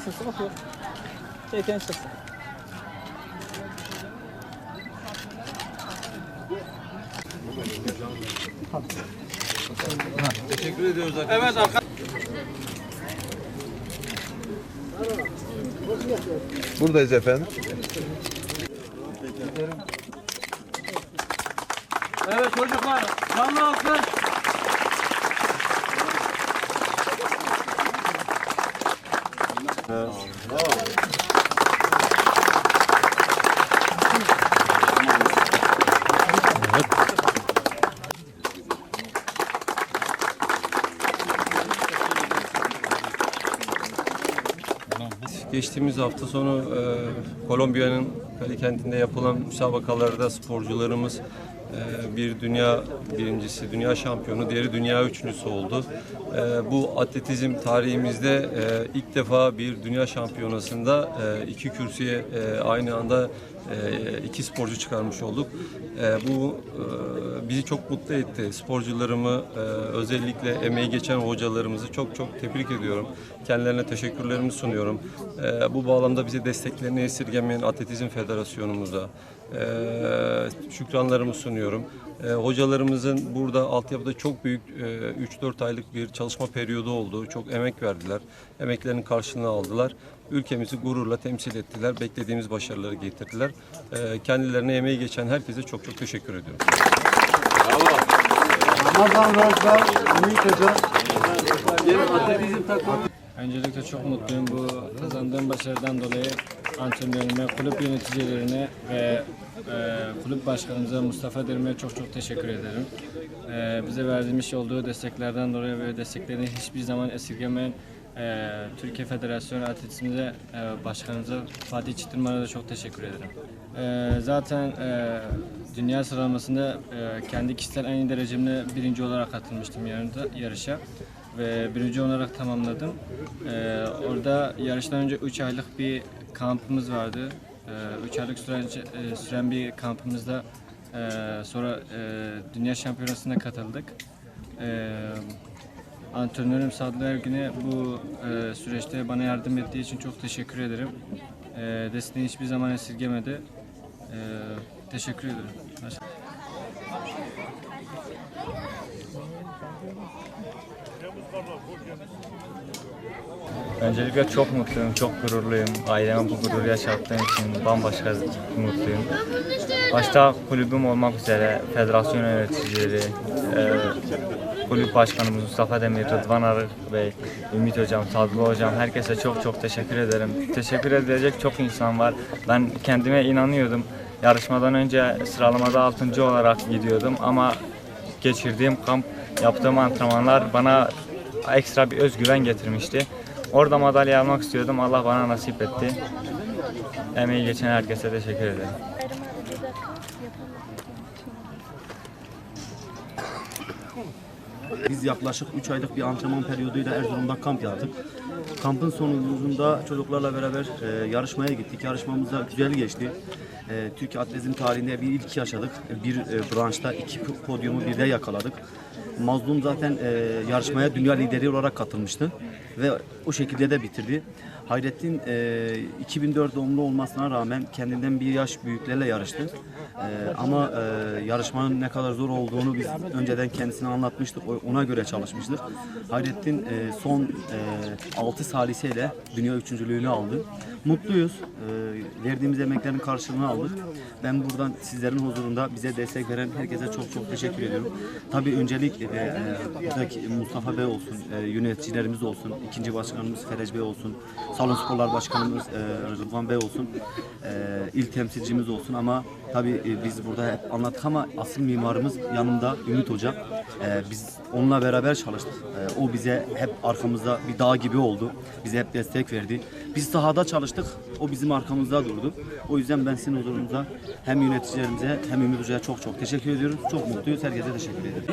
nasılsın? Oku. Çeken çıksın. Teşekkür ediyoruz arkadaşlar. Evet arkadaşlar. Buradayız efendim. Evet çocuklar. Canlı alkış. Geçtiğimiz hafta sonu e, Kolombiya'nın Cali kentinde yapılan müsabakalarda sporcularımız bir dünya birincisi, dünya şampiyonu, diğeri dünya üçüncüsü oldu. E, bu atletizm tarihimizde e, ilk defa bir dünya şampiyonasında e, iki kürsüye e, aynı anda iki sporcu çıkarmış olduk. Bu bizi çok mutlu etti. Sporcularımı özellikle emeği geçen hocalarımızı çok çok tebrik ediyorum. Kendilerine teşekkürlerimi sunuyorum. Bu bağlamda bize desteklerini esirgemeyen Atletizm Federasyonumuza şükranlarımı sunuyorum. E, hocalarımızın burada altyapıda çok büyük e, 3-4 aylık bir çalışma periyodu oldu. Çok emek verdiler. Emeklerinin karşılığını aldılar. Ülkemizi gururla temsil ettiler. Beklediğimiz başarıları getirdiler. E, kendilerine emeği geçen herkese çok çok teşekkür ediyorum. Ramazan Rajlar, Ümit Hoca. Öncelikle çok mutluyum bu kazandığım başarıdan dolayı antrenörüme, kulüp yöneticilerine ve e, kulüp başkanımıza Mustafa Derim'e çok çok teşekkür ederim. E, bize verdiğimiz olduğu desteklerden dolayı ve desteklerini hiçbir zaman esirgemeyen e, Türkiye Federasyonu Atletizm'de e, başkanımıza Fatih Çitirman'a da çok teşekkür ederim. E, zaten e, dünya sıralamasında e, kendi kişisel en iyi derecemle birinci olarak katılmıştım yarında, yarışa ve birinci olarak tamamladım. Ee, orada yarıştan önce 3 aylık bir kampımız vardı. 3 aylık süren, e, süren bir kampımızda e, sonra e, dünya şampiyonasına katıldık. E, antrenörüm Sadlı Ergün'e bu e, süreçte bana yardım ettiği için çok teşekkür ederim. E, desteğini hiçbir zaman esirgemedi. E, teşekkür ederim. Başka- Öncelikle çok mutluyum, çok gururluyum. Aileme bu gururu yaşattığım için bambaşka mutluyum. Başta kulübüm olmak üzere federasyon yöneticileri, e, kulüp başkanımız Mustafa Demir, Rıdvan Arık Bey, Ümit Hocam, Sadlı Hocam herkese çok çok teşekkür ederim. Teşekkür edilecek çok insan var. Ben kendime inanıyordum. Yarışmadan önce sıralamada 6. olarak gidiyordum ama geçirdiğim kamp, yaptığım antrenmanlar bana ekstra bir özgüven getirmişti. Orada madalya almak istiyordum. Allah bana nasip etti. Emeği geçen herkese teşekkür ederim. Biz yaklaşık 3 aylık bir antrenman periyoduyla Erzurum'da kamp yaptık. Kampın sonucunda çocuklarla beraber e, yarışmaya gittik. Yarışmamız da güzel geçti. E, Türkiye atletizm tarihinde bir ilk yaşadık. Bir e, branşta iki po- podyumu birde yakaladık. Mazlum zaten e, yarışmaya dünya lideri olarak katılmıştı ve o şekilde de bitirdi. Hayrettin e, 2004 doğumlu olmasına rağmen kendinden bir yaş büyüklerle yarıştı. E, ama e, yarışmanın ne kadar zor olduğunu biz önceden kendisine anlatmıştık. Ona göre çalışmıştık. Hayrettin e, son e, 6 saliseyle dünya üçüncülüğünü aldı. Mutluyuz. E, verdiğimiz emeklerin karşılığını aldık. Ben buradan sizlerin huzurunda bize destek veren herkese çok çok teşekkür ediyorum. Tabii öncelik e, e, Mustafa Bey olsun, e, yöneticilerimiz olsun, ikinci başkanımız Ferec Bey olsun, Salon Sporlar Başkanımız e, Rıdvan Bey olsun, e, il temsilcimiz olsun ama tabii e, biz burada hep anlattık ama asıl mimarımız yanımda Ümit Hoca. E, biz onunla beraber çalıştık. E, o bize hep arkamızda bir dağ gibi oldu. Bize hep destek verdi. Biz sahada çalıştık. O bizim arkamızda durdu. O yüzden ben sizin huzurunuzda hem yöneticilerimize hem Ümit Hoca'ya çok çok teşekkür ediyorum. Çok mutluyuz. Herkese teşekkür ederim.